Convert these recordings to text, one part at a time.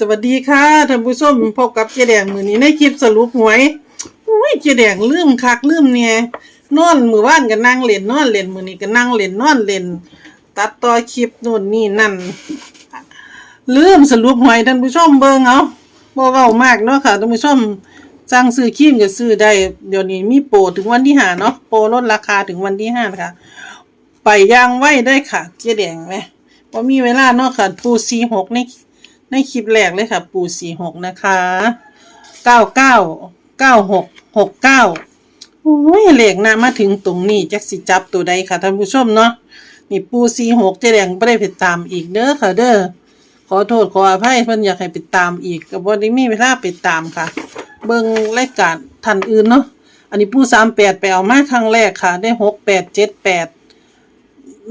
สวัสดีค่ะท่านผู้ชมพบกับเจแดงมือนี้ในคลิปสรุปหวยอุ้ยเจแดงลืมคักลืมเนี่ยนอนมือว่านก็นั่งเล่นนอนเล่นมือนี้ก็นั่งเล่นนอนเล่น ตัดต่อคลิปโน่นนี่นั่นลืมสรุปหวยท่านผู้ชมเบิ่งเอาบ่เว้ามากเนาะค่ะท่านผู้ชมสั่งซื้อครีมก็ซื้อได้เดี๋ยวนี้มีโปรถึงวันที่ห้าเนาะโปรลดราคาถึงวันที่ห้านะคะไปย่างไว้ได้ค่ะเจแดงไหมพอมีเวลาเนาะค่ะปูซีหกใน ในคลิปแรกเลยค่ะ ปูซีหกนะคะเก้าเก้าเก้าหกหกเก้าโอ้ยเลขนะมาถึงตรงนี้จักสิจับตัวใดค่ะท่านผู้ชมเนาะนี่ปูซีหกเจ๊แดงไม่ได้ไปตามอีกเด้อค่ะเด้อขอโทษขออภัยเพิ่นอยากให้ไปตามอีกกับบอดี้มีเวลาไปตามค่ะ เบิ่งรายการท่านอื่นเนาะอันนี้ปูสามแปดไปเอามาครั้งแรกค่ะ ได้หกแปดเจ็ดแปด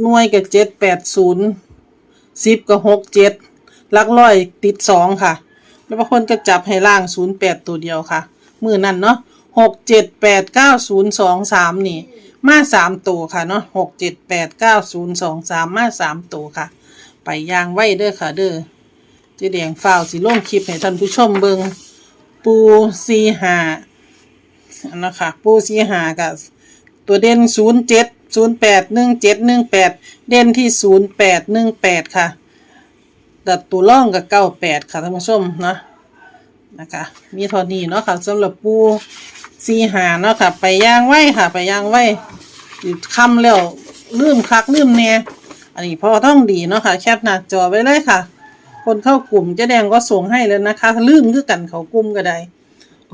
หน่วยกับเจ็ดแปดศูนย์สิบกับหกเจ็ด ลักร้อยติดสองค่ะ แล้วบางคนก็จับให้ล่างศูนย์แปดตัวเดียวค่ะ มือนั่นเนาะหกเจ็ดแปดเก้าศูนย์สองสามนี่ มาสามตัวค่ะเนาะหกเจ็ดแปดเก้าศูนย์สองสามมาสามตัวค่ะ ไปยางไว้เด้อค่ะเด้อเจะแดงฟ้าวสิลงคลิปให้ท่านผู้ชมเบิงปูซีหาอันนะคะปูซีหากับตัวเด่นศูนย์เจ็ดศูนย์แปดหนึ่งเจ็ดหนึ่งแปดเด่นที่ศูนย์แปดหนึ่งแปดค่ะ ดัดตัวล่องกับเก้าแปดค่ะท่านผู้ชมเนาะนะคะ มีเทอนี้เนาะค่ะสำหรับปูซีหาเนาะค่ะ ไปย่างไว้ค่ะ ไปย่างไว้คำแล้วลืมคักลืมเนี่ยอันนี้พอต้องดีเนาะค่ะ แคปหน้าจอไว้เลยค่ะ คนเข้ากลุ่มเจ๊แดงก็ส่งให้แล้วนะคะ ลืมคือกันเขากลุ่มก็ได้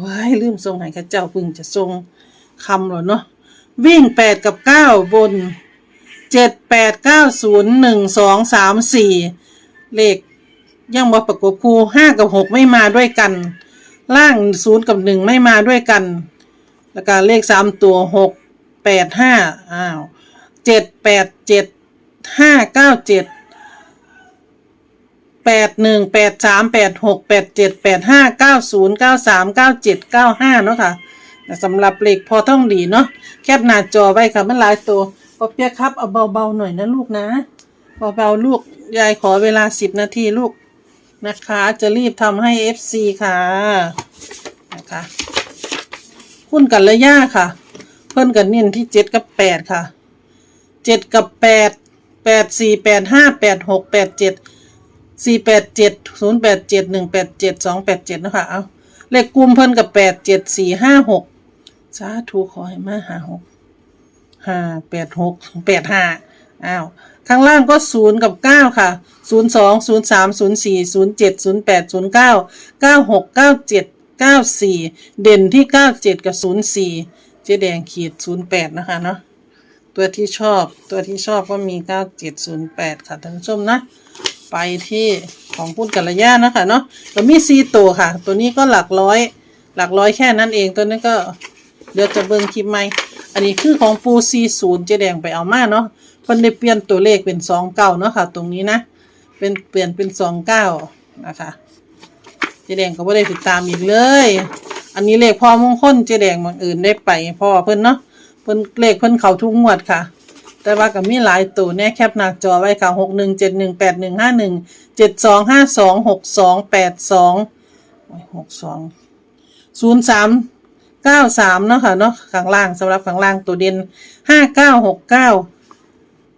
ว้ายลืมส่งให้ข้าเจ้าพึ่งจะส่งคำหรอเนาะวิ่งแปดกับเก้าบนเจ็ดแปดเก้าศูนย์หนึ่งสองสามสี่ เลขยังบ่ประกบคู่ห้ากับหกไม่มาด้วยกัน ล่างศูนย์กับหนึ่งไม่มาด้วยกัน แล้วก็เลขสามตัวหกแปดห้าอ้าวเจ็ดแปดเจ็ดห้าเก้าเจ็ดแปดหนึ่งแปดสามแปดหกแปดเจ็ดแปดห้าเก้าศูนย์เก้าสามเก้าเจ็ดเก้าห้าเนาะค่ะสำหรับเล็กพอท่องดีเนาะแคบหน้าจอไว้ค่ะมันหลายตัวปอเปียครับเอาเบาๆหน่อยนะลูกนะ เบาๆลูก ยายขอเวลาสิบนาทีลูกนะคะ จะรีบทำให้ FC ค่ะนะคะคุณกันระยะค่ะ เพิ่นกันเน้นที่เจ็ดกับแปดค่ะเจ็ดกับแปดแปดสี่แปดห้าแปดหกแปดเจ็ดสี่แปดเจ็ดศูนย์แปดเจ็ดหนึ่งแปดเจ็ดสองแปดเจ็ดนะคะเอาเลขกลุ่มเพิ่นกับแปดเจ็ดสี่ห้าหกสาธุขอให้มาหาหกห้าแปดหกแปดห้าอ้าว ข้างล่างก็ศูนย์กับเก้าค่ะศูนย์สองศูนย์สามศูนย์สี่ศูนย์เจ็ดศูนย์แปดศูนย์เก้าเก้าหกเก้าเจ็ดเก้าสี่เด่นที่เก้าเจ็ดกับศูนย์สี่เจ๊แดงขีดศูนย์แปดนะคะเนาะตัวที่ชอบตัวที่ชอบก็มีเก้าเจ็ดศูนย์แปดค่ะท่านผู้ชมนะ ไปที่ของพูดกัลยานะคะเนาะแล้วมีซีตัวค่ะ ตัวนี้ก็หลักร้อย หลักร้อยแค่นั้นเองตัวนี้ก็เดี๋ยวจะเบิ่งคลิปใหม่ อันนี้คือของปูซีศูนย์เจ๊แดงไปเอามาเนาะ เพิ่นได้เปลี่ยนตัวเลขเป็นสองเก้าเนาะค่ะ ตรงนี้นะ เป็นเปลี่ยนเป็นสองเก้านะคะเจแดงก็ไม่ได้ติดตามอีกเลย อันนี้เลขพ่อมงคลเจแดงบางอื่นได้ไปพ่อเพิ่นเนาะเพิ่นเลขเพิ่นเขาทุกงวดค่ะ แต่ว่าก็มีหลายตัวแน่แคปหน้าจอไว้ค่ะหกหนึ่งเจ็ดหนึ่งแปดหนึ่งห้าหนึ่งเจ็ดสองห้าสองหกสองแปดสองหกสองศูนย์สามเก้าสามเนาะค่ะเนาะข้างล่างสำหรับข้างล่างตัวเด่นห้าเก้าหกเก้า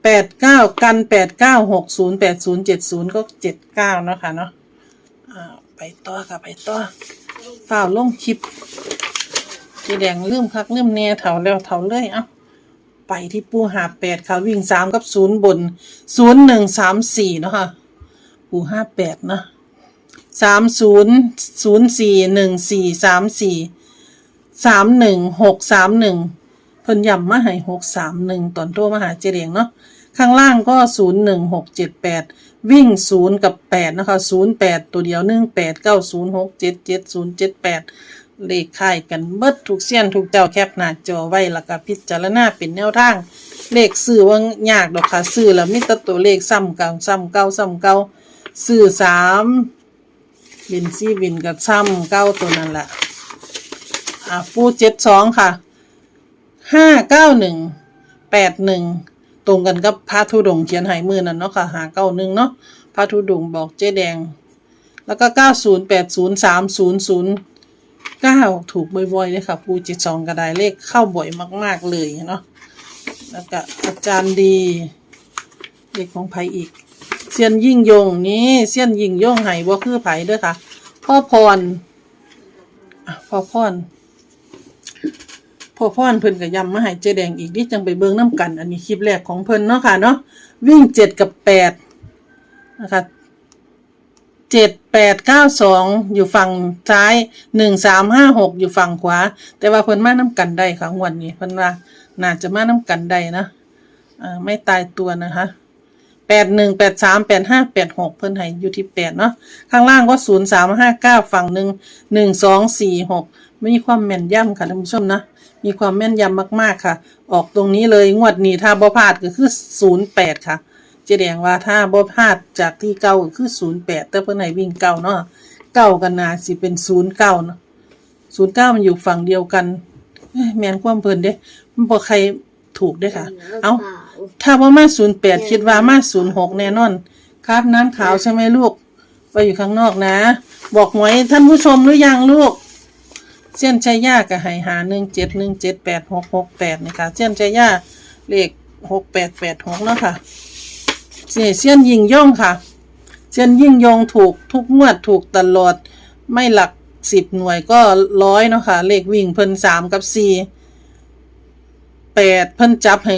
แปดเก้ากันแปดเก้าหกศูนย์แปดศูนย์เจ็ดศูนย์ก็เจ็ดเก้าเนาะค่ะเนาะอ่าไปต่อค่ะไปต่อฝ้าวลงคลิปสีแดงลืมคักลืมเนียเถาแล้วเถาเลยเอ้าไปที่ปูหาแปดค่ะวิ่งสามกับศูนย์บนศูนย์หนึ่งสามสี่เนาะค่ะปูห้าแปดนะสามศูนย์ศูนย์สี่หนึ่งสี่สามสี่สามหนึ่งหกสามหนึ่ง เพิ่นย้ำมาให้หกสามหนึ่งตอนโทรมาหาเจเรียงเนาะข้างล่างก็ศูนย์หนึ่งหกเจ็ดแปดวิ่งศูนย์กับแปดนะคะศูนย์แปดตัวเดียวหนึ่งแปดเก้าศูนย์หกเจ็ดเจ็ดศูนย์เจ็ดแปดเลขค่ายกันเบิดทุกเสี้ยนทุกเจ้าแคปหน้าจอไว้แล้วก็พิจารณาเป็นแนวทาง เลขซื้อว่ายากดอกค่ะซื้อแล้วมีแต่ตัวเลขซ้ำเก่าซ้ำเก่าซ้ำเก่าซื้อสามบินซี่บินกับซ้ำเก้าตัวนั่นแหละอะปูเจ็ดสองค่ะ ห้าเก้าหนึ่งแปดหนึ่งตรงกันกับพระธุดงเขียนหายมือนั่นเนาะค่ะหาเก้าหนึ่งเนาะพระธุดงบอกเจ๊แดง แล้วก็เก้าศูนย์แปดศูนย์สามศูนย์ศูนย์เก้าถูกบ่อยๆเลยค่ะปูจิตสองกระไดเลขเข้าบ่อยมาก ๆเลยเนาะแล้วก็อาจารย์ดีเลขของไผอีกเซียนยิ่งยงนี่เซียนยิ่งยงไห้บ่คือไผเด้อค่ะ พ่อพรพ่อพร พ่อพรเพิ่นก็ย้ำมาให้เจ๊แดงอีกนี่จังไปเบิ่งน้ำกัน อันนี้คลิปแรกของเพิ่นเนาะค่ะเนาะวิ่งเจ็ดกับแปดนะคะเจ็ดแปดเก้าสองอยู่ฝั่งซ้ายหนึ่งสามห้าหกอยู่ฝั่งขวา แต่ว่าเพิ่นมาน้ำกันได้ค่ะงวันนี้เพิ่นว่าน่าจะมาน้ำกันได้นะอ่าไม่ตายตัวนะคะแปดหนึ่งแปดสามแปดห้าแปดหกเพิ่นให้อยู่ที่แปดเนาะข้างล่างก็ศูนย์สามห้าเก้าฝั่งหนึ่งหนึ่งสองสี่หกไม่มีความแม่นย่ำค่ะท่านผู้ชมนะ มีความแม่นยำมาก ๆ ค่ะ ออกตรงนี้เลยงวดนี้ถ้าบ่พลาดก็คือศูนย์แปดค่ะ เจแดงว่าถ้าบ่พลาดจากที่เก้าก็คือศูนย์แปดแต่เพิ่นให้วิ่งเก้าเนาะเก้ากันนาสิเป็นศูนย์เก้าเนาะศูนย์เก้ามันอยู่ฝั่งเดียวกันเอ้ยแม่นความเพิ่นเด้มันบ่ใครถูกเด้ค่ะ เอ้าถ้าว่ามาศูนย์แปดคิดว่ามาศูนย์หกแน่นอน ครับน้ำขาวใช่ไหมลูก ไปอยู่ข้างนอกนะ บอกหวยท่านผู้ชมหรือยังลูก เส้นชัยยากับไหหาหนึ่งเจ็ดหนึ่งเจ็ดแปดหกหกแปดนะคะเส้นชัยยาเลขหกแปดแปดหกเนาะค่ะเสียเส้นยิงย่องค่ะเส้นยิ่งยงถูกทุกงวดถูกตลอด ไม่หลักสิบหน่วยก็ร้อยเนาะค่ะ เลขวิ่งเพิ่นสามกับสี่แปดเพิ่นจับให้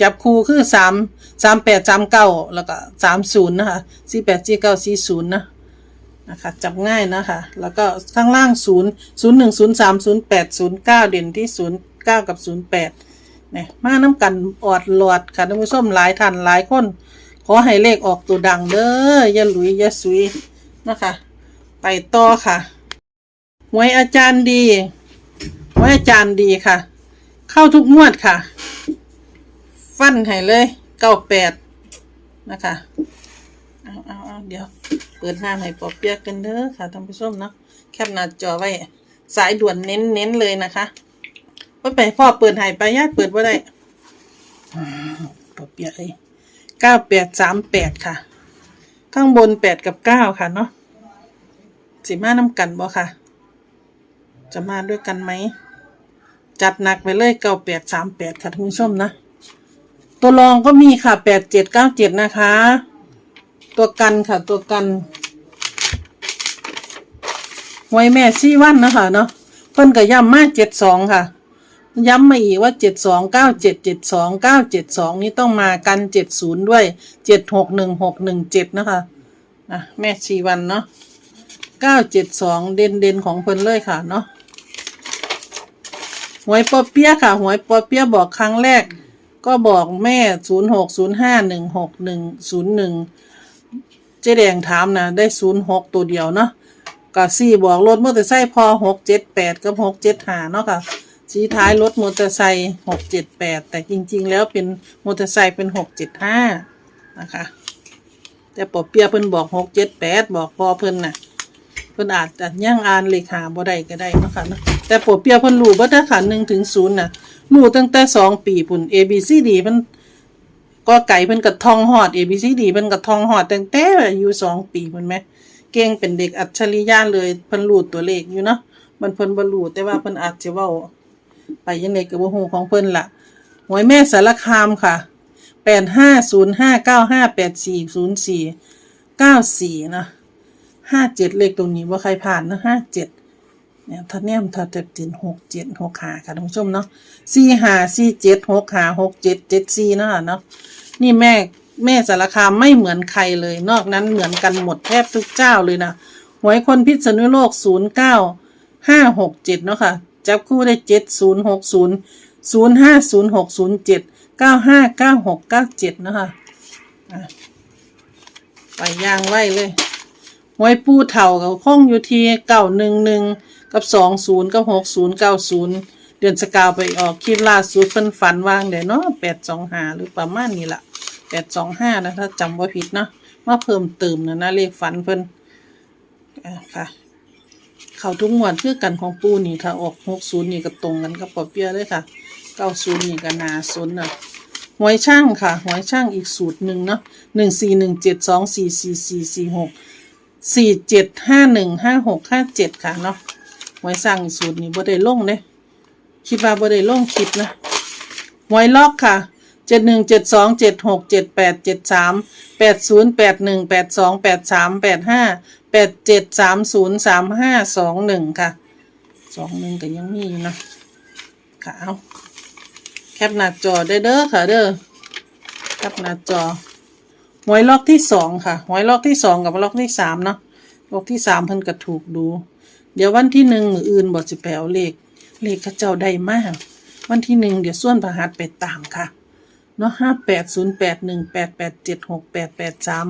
จับคู่คือสามสามแปดสามเก้าแล้วก็สามศูนย์นะคะสี่แปดสี่เก้าสี่ศูนย์นะ นะคะจับง่ายนะคะ แล้วก็ข้างล่างศูนย์ศูนย์หนึ่งศูนย์สามศูนย์แปดศูนย์เด่นที่ศูนย์เก้ากับศูนย์แปดเนี่ยมาน้ำกันออดหลอดค่ะท่านผู้ชมหลายท่านหลายคน ขอให้เลขออกตัวดังเด้ออย่าหลุยอย่าสุยนะคะ ไปต่อค่ะหวยอาจารย์ดีหวยอาจารย์ดีค่ะ เข้าทุกงวดค่ะ ฟันให้เลย เก้าแปดนะคะ เอาเอาเอาเดี๋ยว เปิดหน้าให้ปอเปียกกันเด้อค่ะท่านผู้ชมเนาะแคปหน้าจอไว้ สายด่วนเน้นเน้นเลยนะคะว่าไปพ่อเปิดให้ไปญาติเปิดว่าได้ปอเปียกเลยเก้าแปดสามแปดค่ะ ข้างบนแปดกับเก้าค่ะเนาะสิมาน้ำกันบ่ค่ะ จะมาด้วยกันไหม จัดหนักไปเลยเก้าแปดสามแปดค่ะท่านผู้ชมนะ ตัวรองก็มีค่ะแปดเจ็ดเก้าเจ็ดนะคะ ตัวกันค่ะตัวกันไว้แม่ซี่วันนะคะเนาะเพิ่นก็ย้ำมาเจ็ดสองค่ะ ย้ำมาอีกว่าเจ็ดสองเก้าเจ็ดเจ็ดสองเก้าเจ็ดสองนี่ต้องมากันเจ็ดศูนย์ด้วยเจ็ดหกหนึ่งหกหนึ่งเจ็ดนะคะอะแม่ชีวันเนาะเก้าเจ็ดสองเด่นเด่นของเพิ่นเลยค่ะเนาะหวยปอเปียะค่ะหวยปอเปียะบอกครั้งแรก ก็บอกแม่ศูนย์หกศูนย์ห้าหนึ่งหกหนึ่งศูนย์หนึ่ง เจ๊แดงถามนะได้ศูนย์หกตัวเดียวเนาะก็สี่บอกรถมอเตอร์ไซค์พอหกเจ็ดแปดกับหกเจ็ดหาเนาะค่ะชี้ท้ายรถมอเตอร์ไซค์หกเจ็ดแปดแต่จริง ๆ แล้วเป็นมอเตอร์ไซค์เป็นหกเจ็ดห้านะคะแต่ปอเปียเพิ่นบอกหกเจ็ดแปดบอกพอเพิ่นน่ะเพิ่นอาจจะย่างอ่านเลขหาบ่ได้ก็ได้นะคะเนาะแต่ปอเปียเพิ่นรู้ว่าถ้าขันหนึ่งถึงศูนย์น่ะรู้ตั้งแต่สองปีปุ่น A B C D เพิ่นก็ไก่เพิ่นกับทองหอด A B C D เพิ่นกับทองหอดตั้งแต่ อายุสองปีเพิ่นไหม เก่งเป็นเด็กอัจฉริยะเลยเพิ่นรู้ตัวเลขอยู่เนาะมันเพิ่นบ่รู้แต่ว่าเพิ่นอาจจะเว้าไปยังไงก็บ่ฮู้ของเพิ่นล่ะหวยแม่สารคามค่ะ850595840494นะ57เลขตรงนี้บ่าใครผ่านนะ57เนี่ยถ้าแนมถ้าจะติน67 65ค่ะท่านผู้ชมเนาะ4547 65 67 74เนาะเนาะนี่แม่ แม่สารคามไม่เหมือนใครเลย นอกนั้นเหมือนกันหมดแทบทุกเจ้าเลยนะหวยคนพิษณุโลกศูนย์เก้าห้าหกเจ็ดเนาะค่ะ จับคู่ได้เจ็ดศูนย์หกศูนย์ศูนย์ห้าศูนย์หกศูนย์เจ็ดเก้าห้าเก้าหกเก้าเจ็ดเนาะค่ะอะไปย่างไว้เลยหวยปูเถ่ากับข้องอยู่ที่เก้าหนึ่งหนึ่งกับสองศูนย์กับหกศูนย์เก้าศูนย์เดือนสกาวไปออกคลิปล่าสุดเพิ่นฝันวางเดี๋ยวเนาะแปดสองหาหรือประมาณนี้ล่ะ แปดสองห้านะถ้าจำว่าผิดเนาะมาเพิ่มเติมนะนะเลขฝันเพิ่นค่ะ เขาทุกงวดคือกันของปูนี่ถ้าออกหกศูนย์นี่ก็ตรงกันกับปอเปียเลยค่ะเก้าศูนย์นี่ก็นาศูนย์นะหวยช่างค่ะหวยช่างอีกสูตรหนึ่งเนาะหนึ่งสี่หนึ่งเจ็ดสองสี่สี่สี่สี่หกสี่เจ็ดห้าหนึ่งห้าหกห้าเจ็ดค่ะเนาะหวยสั่งสูตรนี้บ่ได้ลงเด้คิดว่าบ่ได้ลงคลิปนะหวยล็อกค่ะ เจ็ดหนึ่งเจ็ดสองเจ็ดหกเจ็ดแปดเจ็ดสามแปดศูนย์แปดหนึ่งแปดสองแปดสามแปดห้าแปดเจ็ดสามศูนย์สามห้าสองหนึ่งค่ะสองหนึ่งก็ยังมีอยู่นะค่ะเอาแคปหน้าจอได้เด้อค่ะเด้อแคปหน้าจอหวยล็อกที่สองค่ะหวยล็อกที่สองกับล็อกที่สามเนาะล็อกที่สามเพิ่นก็ถูกดู เดี๋ยววันที่หนึ่งมืออื่นบอกจะไปเอาเลขเลขเข้าเจ้าได้มาก วันที่หนึ่งเดี๋ยวส่วนประหัสไปตามค่ะ เนาะห้าแปดศูนย์แปดหนึ่งแปดแปดเจ็ดหกแปดแปดสาม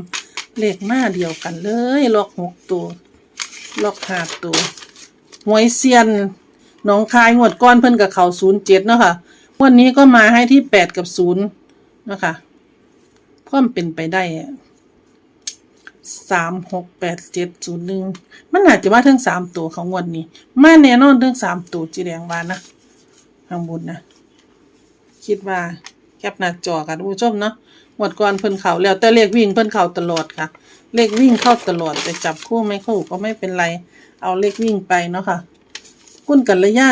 เลขหน้าเดียวกันเลยล็อกหกตัวล็อกห้าตัวหวยเซียนหนองคายงวดก้อนเพิ่นกับเขาศูนย์เจ็ดเนาะค่ะวันนี้ก็มาให้ที่แปดกับศูนย์เนาะค่ะความเป็นไปได้สามหกแปดเจ็ดศูนย์หนึ่งมันอาจจะมาถึงสามตัวของงวันนี้ มาแน่นอนถึงสามตัวจีแดงวานะข้างบนนะ คิดว่า แคปหน้าจอกันผู้ชมเนาะงวดก่อนเพิ่นเขาแล้วแต่เลขวิ่งเพิ่นเขาตลอดค่ะ เลขวิ่งเข้าตลอดแต่จับคู่ไม่คู่ก็ไม่เป็นไร เอาเลขวิ่งไปเนาะค่ะ คุณกัลยา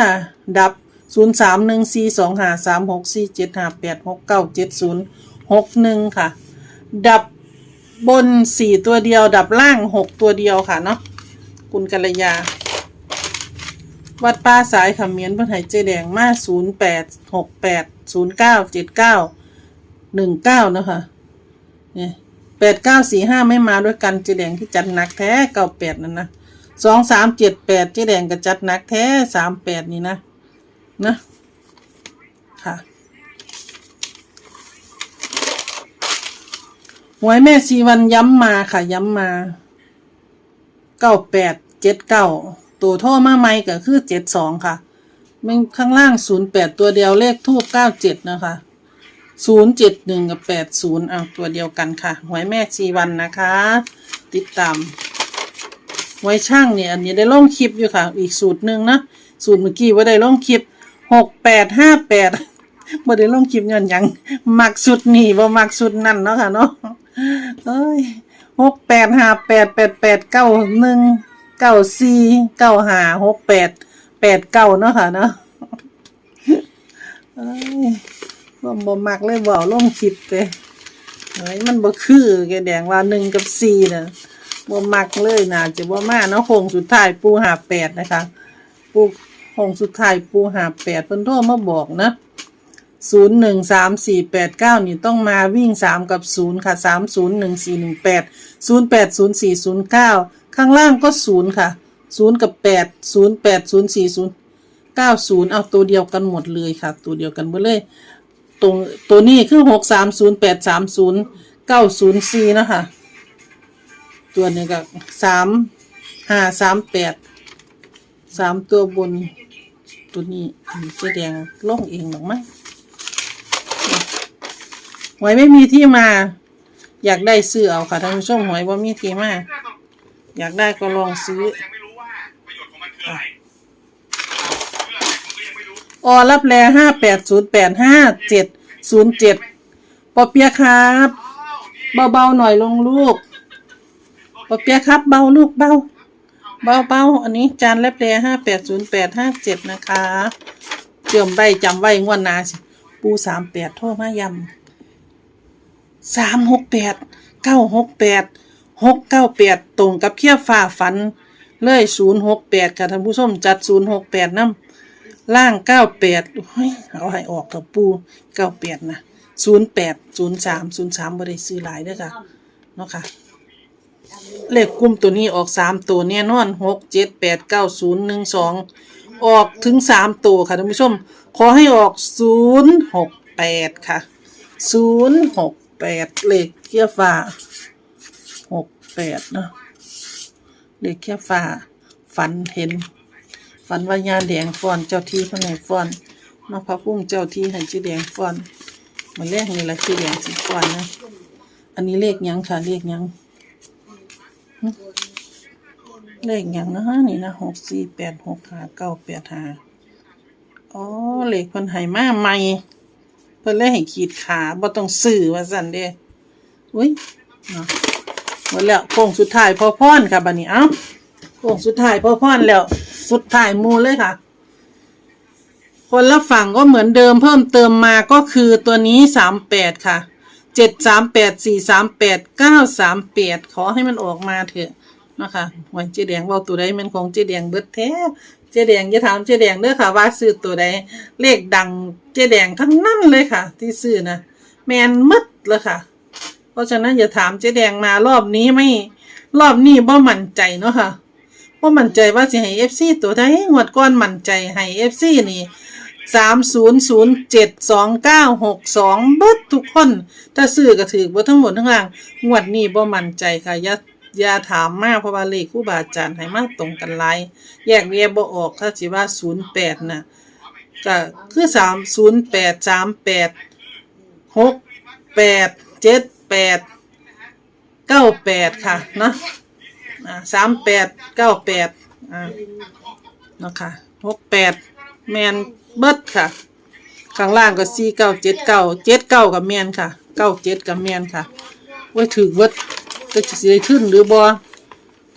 ดับศูนย์สามหนึ่งสี่สองห้าสามหกสี่เจ็ดห้าแปดหกเก้าเจ็ดศูนย์หกหนึ่งค่ะ ดับบนสี่ตัวเดียว ดับล่างหกตัวเดียวค่ะเนาะคุณกัลยา วัดป้าสายขมิ้นเพิ่นให้เจแดงมาศูนย์แปดหกแปดศูนย์เก้าเจ็ดเก้าหนึ่งเก้านะคะเนี่ยแปดเก้าสี่ห้าไม่มาด้วยกันเจแดงที่จัดหนักแท้เก้าแปดนั่นนะสองสามเจ็ดแปดเจแดงก็จัดหนักแท้สามแปดนี่นะนะค่ะหวยแม่สีวันย้ำมาค่ะย้ำมาเก้าแปดเจ็ดเก้า ตัวโทรมาใหม่ก็คือเจ็ดสองค่ะมันข้างล่างศูนย์แปดตัวเดียวเลขทูบเก้าเจ็ดนะคะศูนย์เจ็ดหนึ่งกับแปดศูนย์เอะตัวเดียวกันค่ะ หวยแม่ชีวันนะคะ ติดตามไว้ช่างเนี่ยอันนี้ได้ลงคลิปอยู่ค่ะ อีกสูตรหนึ่งนะสูตรเมื่อกี้ว่าได้ลงคลิปหกแปดห้าแปดบ่ได้ลงคลิปเงินยังมักสุดนี่บ่มักสุดนั่นเนาะค่ะเนาะเอ้ยหกแปดห้าแปดแปดแปดเก้าหนึ่ง เก้าสี่เก้าห้าหกแปดแปดเก้าเนาะค่ะเนาะบ่บ่มักเลยบ่เอาลงคลิปเด้เฮ้ยมันบ่คือแกแดงว่าหนึ่งกับสี่นะบ่มักเลยนะจะบ่มาเนาะโค้งสุดท้ายปูหาแปดนะคะ ปูโค้งสุดท้ายปูหาแปดเพิ่นโทรมาบอกนะศูนย์หนึ่งสามสี่แปดเก้านี่ต้องมาวิ่งสามกับศูนย์ค่ะสามศูนย์หนึ่งสี่หนึ่งแปดศูนย์แปดศูนย์สี่ศูนย์เก้า ข้างล่างก็ศูนย์ค่ะศูนย์กับแปดศูนย์แปดศูนย์สี่ศูนย์เก้าศูนย์เอาตัวเดียวกันหมดเลยค่ะ ตัวเดียวกันหมดเลยตรงตัวนี้คือหกสามศูนย์แปดสามศูนย์เก้าศูนย์สี่นะคะตัวนี้ก็สามห้าสามแปดสามตัวบนตัวนี้มีเจ๊แดงล่องเองหรอกมั้งหวยไม่มีที่มา อยากได้ซื้อเอาค่ะท่านผู้ชมหวยว่ามีที่มา อยากได้ก็ลองซื้ออออะไรเรื่องอะไรผมก็ยังไม่รู้ออรับแลห้าแปดศูนย์แปดห้าเจ็ดศูนย์เจ็ดปอเปียะครับ เบาๆหน่อยลงลูกปอเปียะครับ เบาลูกเบาเบาเบาๆอันนี้จานแลบแลห้าแปดศูนย์แปดห้าเจ็ดนะคะเจิมใบจำไว้งวดนาสิปูสามแปดโทรมายำสามหกแปดเก้าหกแปด หกเก้าแปดตรงกับเพียฟ้าฝัน เลยศูนย์หกแปดค่ะท่านผู้ชมจัดศูนย์หกแปดน้ำล่างเก้าแปดเฮ้ยเอาให้ออกกับปูเก้าแปดนะศูนย์แปดศูนย์สามศูนย์สามบริซื้อหลายด้วยค่ะเนาะค่ะเลขกลุ่มตัวนี้ออกสามตัวแน่นอนหกเจ็ดแปดเก้าศูนย์หนึ่งสองออกถึงสามตัวค่ะท่านผู้ชม ขอให้ออกศูนย์หกแปดค่ะศูนย์หกแปดเลขเกียร์ฟ้า แปดเนาะเลขเกียร์ฟ้าฝันเห็น ฝันว่ายาแดงฟอนเจ้าที่พระไหนฟอนมาพระพุ่มเจ้าที่ให้จีแดงฟอนมาเลขนี่ละจีแดงสีฟ้อนนะอันนี้เลขยังค่ะเลขยังเลขอย่างนะฮะนี่นะหกสี่แปดหกห้าเก้าแปดห้าอ๋อเลขเพิ่นให้มาใหม่เพิ่นเลยให้ขีดขาบ่ต้องซื้อว่าซั่นเด้อุ้ยเนาะ หมดแล้วโค้งสุดท้ายพอพรค่ะบัดนี้เอ้าโค้งสุดท้ายพอพรแล้ว สุดท้ายมูเลยค่ะ คนละฝั่งก็เหมือนเดิมเพิ่มเติมมาก็คือตัวนี้สามแปดค่ะเจ็ดสามแปดสี่สามแปดเก้าสามแปดขอให้มันออกมาเถอะนะคะวันเจ๊แดงว่าตัวใดมันของเจ๊แดงเบิดแท้เจ๊แดงจะถามเจ๊แดงเด้อค่ะ ว่าซื้อตัวใดเลขดังเจ๊แดงทั้งนั้นเลยค่ะ ที่ซื้อนะแมนมืดเลยค่ะ ราะฉะนั้นอย่าถามเจ๊แดงมารอบนี้ไม่ รอบนี้บ่มั่นใจเนาะค่ะบ่มั่นใจว่าสิให้ FC ตัวใดงวดก่อนมั่นใจให้ FC นี่สามศูนย์ศูนย์เจ็ดสองเก้าหกสองเบิดทุกคนถ้าซื้อก็ถือบ่ทั้งหมดทั้งล่างงวดนี้บ่มั่นใจค่ะอย่าอย่าถามมากเพราะว่าเลขครูบาอาจารย์ให้มาตรงกันหลายแยกแยะบ่ออกถ้าสิว่าศูนย์แปดน่ะก็คือสามศูนย์แปดสามแปดหกแปดเจ็ด แปดเก้าแปดค่ะ เนาะอ่าสามแปดเก้าแปดอ่าเนาะค่ะหกแปดแมนเบิดค่ะ ข้างล่างก็สี่เก้าเจ็ดเก้าเจ็ดเก้ากับแมนค่ะเก้าเจ็ดกับแมนค่ะไว้ถือเบิดก็จะสิได้ขึ้นหรือบ่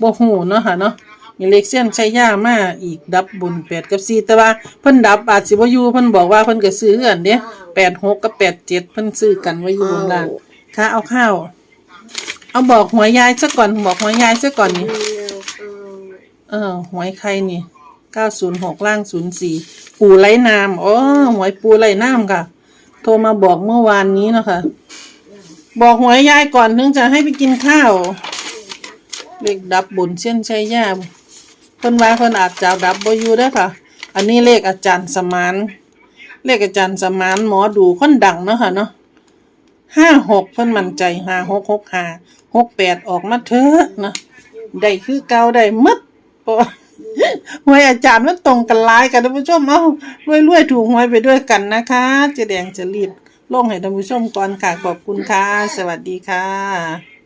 บ่หูเนาะค่ะเนาะมีเลขเส้นใช้ย่ามากอีกดับบนแปดกับสี่แต่ว่าเพิ่นดับอาจสิบ่อยู่เพิ่นบอกว่าเพิ่นก็ซื้อกันเด้แปดหกกับแปดเจ็ดเพิ่นซื้อกันไว้อยู่บนล่าง ค่ะเอาข้าว เอาบอกหัวยายซะก่อนบอกหัวยายซะก่อนนี่เออหวยใครนี่เก้าศูนย์หกล่างศูนย์สี่ปูไร้น้ำอ๋อหวยปูไร้น้ำค่ะ โทรมาบอกเมื่อวานนี้เนาะคะบอกหวยยายก่อนถึงจะให้ไปกินข้าวเลขดับบนเส้นชัยยาเพิ่นว่าเพิ่นอาจจะดับบอยู่เด้อค่ะ อันนี้เลขอาจารย์สมานเลขอาจารย์สมานหมอดูคนดังเนาะค่ะเนาะ ห้าหกเพิ่นมั่นใจห้าหกหกห้าหกแปดออกมาเถอะนะได้คือเก่าได้มัดเพราะหวยอาจารย์มันตรงกันหลายกันท่านผู้ชมเอ้ารวยๆถูกหวยไปด้วยกันนะคะเจแดงจะรีบลงให้ท่านผู้ชมก่อนค่ะขอบคุณค่ะ สวัสดีค่ะ